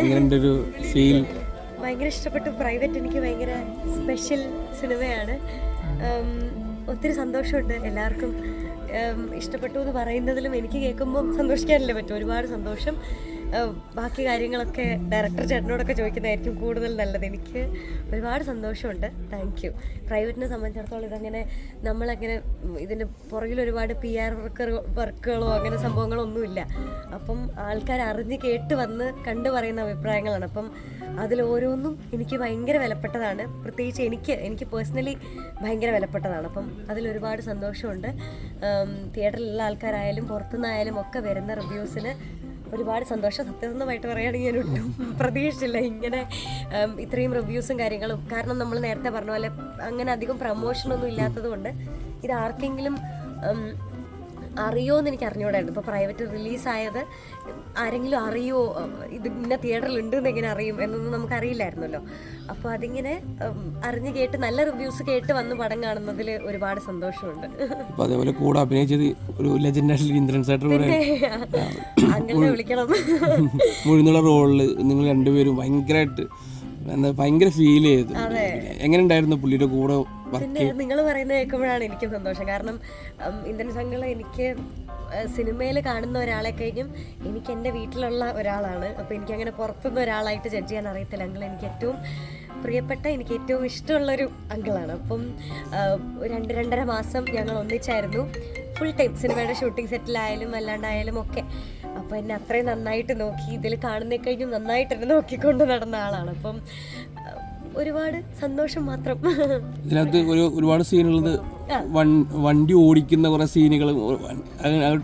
എങ്ങനെയുണ്ട് ഒരു ഫീൽ ഭയങ്കര ഇഷ്ടപ്പെട്ടു. പ്രൈവറ്റ് എനിക്ക് ഭയങ്കര സ്പെഷ്യൽ സിനിമയാണ് ഒത്തിരി സന്തോഷമുണ്ട് എല്ലാവർക്കും. ഇഷ്ടപ്പെട്ടു എന്ന് പറയുന്നതിലും എനിക്ക് കേൾക്കുമ്പോൾ സന്തോഷിക്കാനല്ലേ പറ്റും. ഒരുപാട് സന്തോഷം. ബാക്കി കാര്യങ്ങളൊക്കെ ഡയറക്ടർ ചേട്ടനോടൊക്കെ ചോദിക്കുന്നതായിരിക്കും കൂടുതൽ നല്ലത്. എനിക്ക് ഒരുപാട് സന്തോഷമുണ്ട്. താങ്ക് യു പ്രൈവറ്റിനെ സംബന്ധിച്ചിടത്തോളം ഇതങ്ങനെ നമ്മളങ്ങനെ ഇതിന് പുറകിൽ ഒരുപാട് പി ആർ വർക്കർ വർക്കുകളോ അങ്ങനെ സംഭവങ്ങളോ ഒന്നുമില്ല. അപ്പം ആൾക്കാർ അറിഞ്ഞ് കേട്ട് വന്ന് കണ്ടു പറയുന്ന അഭിപ്രായങ്ങളാണ്. അപ്പം അതിൽ ഓരോന്നും എനിക്ക് ഭയങ്കര വിലപ്പെട്ടതാണ്. പ്രത്യേകിച്ച് എനിക്ക് എനിക്ക് പേഴ്സണലി ഭയങ്കര വിലപ്പെട്ടതാണ്. അപ്പം അതിലൊരുപാട് സന്തോഷമുണ്ട്. തിയേറ്ററിലുള്ള ആൾക്കാരായാലും പുറത്തുനിന്നായാലും ഒക്കെ വരുന്ന റിവ്യൂസിന് ഒരുപാട് സന്തോഷം. സത്യസന്ധമായിട്ട് പറയുകയാണെങ്കിൽ ഞാൻ ഒട്ടും പ്രതീക്ഷിച്ചില്ല. ഇങ്ങനെ ഇത്രയും റിവ്യൂസും കാര്യങ്ങളും. കാരണം നമ്മൾ നേരത്തെ പറഞ്ഞ പോലെ അങ്ങനെ അധികം പ്രമോഷനൊന്നും ഇല്ലാത്തത് കൊണ്ട് ഇത് ആർക്കെങ്കിലും ഉം, അറിയോ എന്ന് എനിക്ക് അറിഞ്ഞുകൂടായിരുന്നു ഇപ്പോൾ പ്രൈവറ്റ് റിലീസായത് ആരെങ്കിലും അറിയോ? ഇത് ഇന്ന തിയേറ്ററിൽ ഉണ്ട് എന്ന് എങ്ങനെ അറിയും എന്നൊന്നും നമുക്ക് അറിയില്ലായിരുന്നല്ലോ അപ്പോൾ അതിങ്ങനെ അറിഞ്ഞു കേട്ട് നല്ല റിവ്യൂസ് കേട്ട് വന്ന് പടം കാണുന്നതിൽ ഒരുപാട് സന്തോഷമുണ്ട്. അപ്പോൾ അതേപോലെ കൂടെ അഭിനയിച്ചത് ഒരു ലെജൻഡായിട്ടുള്ള ഇന്ദ്രൻ അങ്ങനെ വിളിക്കണം. മുഴുന്നുള്ള റോളിൽ നിങ്ങൾ രണ്ടുപേരും ഭയങ്കരമായിട്ട് എന്താ ഭയങ്കര ഫീൽ ചെയ്തു. എങ്ങനെ ഉണ്ടായിരുന്നു പുള്ളിയുടെ കൂടെ പിന്നെ നിങ്ങൾ പറയുന്നത് കേൾക്കുമ്പോഴാണ് എനിക്കും സന്തോഷം. കാരണം ഇന്ത്യൻ സംഘങ്ങൾ എനിക്ക് സിനിമയിൽ കാണുന്ന ഒരാളെ കഴിഞ്ഞും എനിക്ക് എന്റെ വീട്ടിലുള്ള ഒരാളാണ്. അപ്പോൾ എനിക്ക് അങ്ങനെ പുറത്തുനിന്ന് ഒരാളായിട്ട് ജഡ്ജ് ചെയ്യാൻ അറിയത്തില്ല. അങ്കിൾ എനിക്ക് ഏറ്റവും പ്രിയപ്പെട്ട എനിക്ക് ഏറ്റവും ഇഷ്ടമുള്ളൊരു അങ്കിളാണ്. അപ്പം രണ്ട് രണ്ടര മാസം ഞങ്ങൾ ഒന്നിച്ചായിരുന്നു. ഫുൾ ടൈം സിനിമയുടെ ഷൂട്ടിംഗ് സെറ്റിലായാലും അല്ലാണ്ടായാലും ഒക്കെ. അപ്പോൾ എന്നെ അത്രയും നന്നായിട്ട് നോക്കി ഇതിൽ കാണുന്ന കഴിഞ്ഞും നന്നായിട്ട് എന്നെ നോക്കിക്കൊണ്ട് നടന്ന ആളാണ്. അപ്പം ഒരുപാട് സന്തോഷം മാത്രം. ഇതിനകത്ത് ഒരു ഒരുപാട് സീനുള്ളത് വണ്ടി ഓടിക്കുന്ന കുറേ സീനുകൾ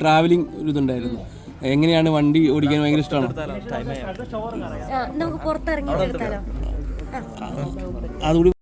ട്രാവലിംഗ് ഒരു ഇതുണ്ടായിരുന്നു. എങ്ങനെയാണ് വണ്ടി ഓടിക്കാൻ ഭയങ്കര ഇഷ്ടമാണ് നമുക്ക് പുറത്തിറങ്ങി അതുകൂടി